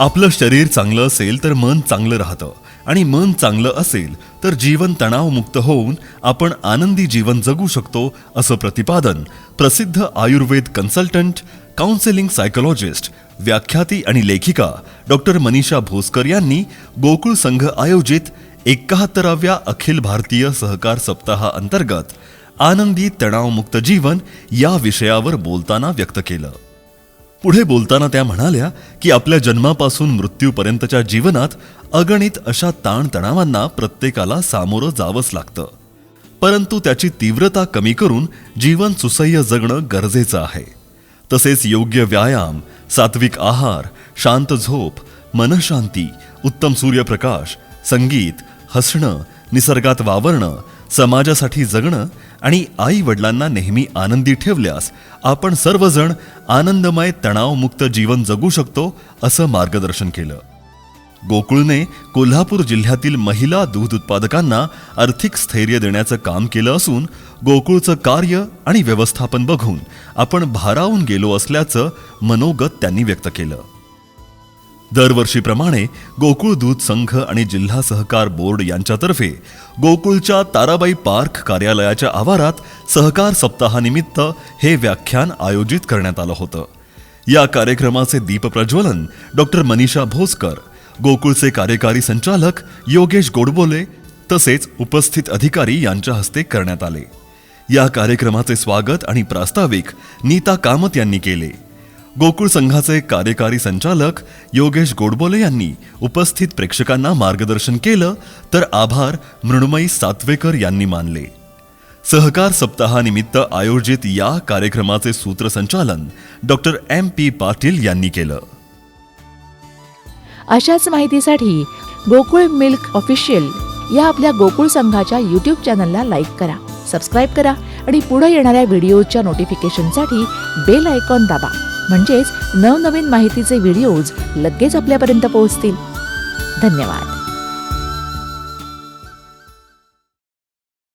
आपलं शरीर चांगलं असेल तर मन चांगलं राहतं. आणि मन चांगलं असेल तर जीवन तणावमुक्त होऊन आपण आनंदी जीवन जगू शकतो असं प्रतिपादन प्रसिद्ध आयुर्वेद कन्सल्टंट काउन्सिलिंग सायकोलॉजिस्ट व्याख्याती आणि लेखिका डॉक्टर मनीषा भोसकर यांनी गोकुळ संघ आयोजित एकाहत्तराव्या अखिल भारतीय सहकार सप्ताहा अंतर्गत आनंदी तणावमुक्त जीवन या विषयावर बोलताना व्यक्त केलं. पुढे बोलताना त्या म्हणाल्या की आपल्या जन्मापासून मृत्यूपर्यंतच्या जीवनात अगणित अशा ताणतणावांना प्रत्येकाला सामोरं जावंच लागतं. परंतु त्याची तीव्रता कमी करून जीवन सुसह्य जगणं गरजेचं आहे. तसेच योग्य व्यायाम सात्विक आहार शांत झोप मनशांती उत्तम सूर्यप्रकाश संगीत हसणं निसर्गात वावरणं समाजासाठी जगणं आणि आई वडिलांना नेहमी आनंदी ठेवल्यास आपण सर्वजण आनंदमय तणावमुक्त जीवन जगू शकतो असं मार्गदर्शन केलं. गोकुळने कोल्हापूर जिल्ह्यातील महिला दूध उत्पादकांना आर्थिक स्थैर्य देण्याचं काम केलं असून गोकुळचं कार्य आणि व्यवस्थापन बघून आपण भारावून गेलो असल्याचं मनोगत त्यांनी व्यक्त केलं. दरवर्षीप्रमाणे गोकुळ दूध संघ आणि जिल्हा सहकार बोर्ड यांच्यातर्फे गोकुळच्या ताराबाई पार्क कार्यालयाच्या आवारात सहकार सप्ताहानिमित्त हे व्याख्यान आयोजित करण्यात आलं होतं. या कार्यक्रमाचे दीपप्रज्वलन डॉक्टर मनीषा भोसकर गोकुळचे कार्यकारी संचालक योगेश गोडबोले तसेच उपस्थित अधिकारी यांच्या हस्ते करण्यात आले. या कार्यक्रमाचे स्वागत आणि प्रास्ताविक नीता कामत यांनी केले. गोकुळ संघाचे कार्यकारी संचालक योगेश गोडबोले यांनी उपस्थित प्रेक्षकांना मार्गदर्शन केलं तर आभार मृण्मयी सातवेकर यांनी मानले. सहकार सप्ताहानिमित्त आयोजित या कार्यक्रमाचे सूत्रसंचालन डॉक्टर एम पी पाटील यांनी केलं. अशाच माहितीसाठी गोकुळ मिल्क ऑफिशियल या आपल्या गोकुळ संघाच्या यूट्यूब चॅनलला लाईक करा सबस्क्राईब करा आणि पुढे येणाऱ्या व्हिडिओच्या नोटिफिकेशनसाठी बेल आयकॉन दाबा. म्हणजेच नवनवीन माहितीचे व्हिडिओज लगेच आपल्यापर्यंत पोहोचतील. धन्यवाद.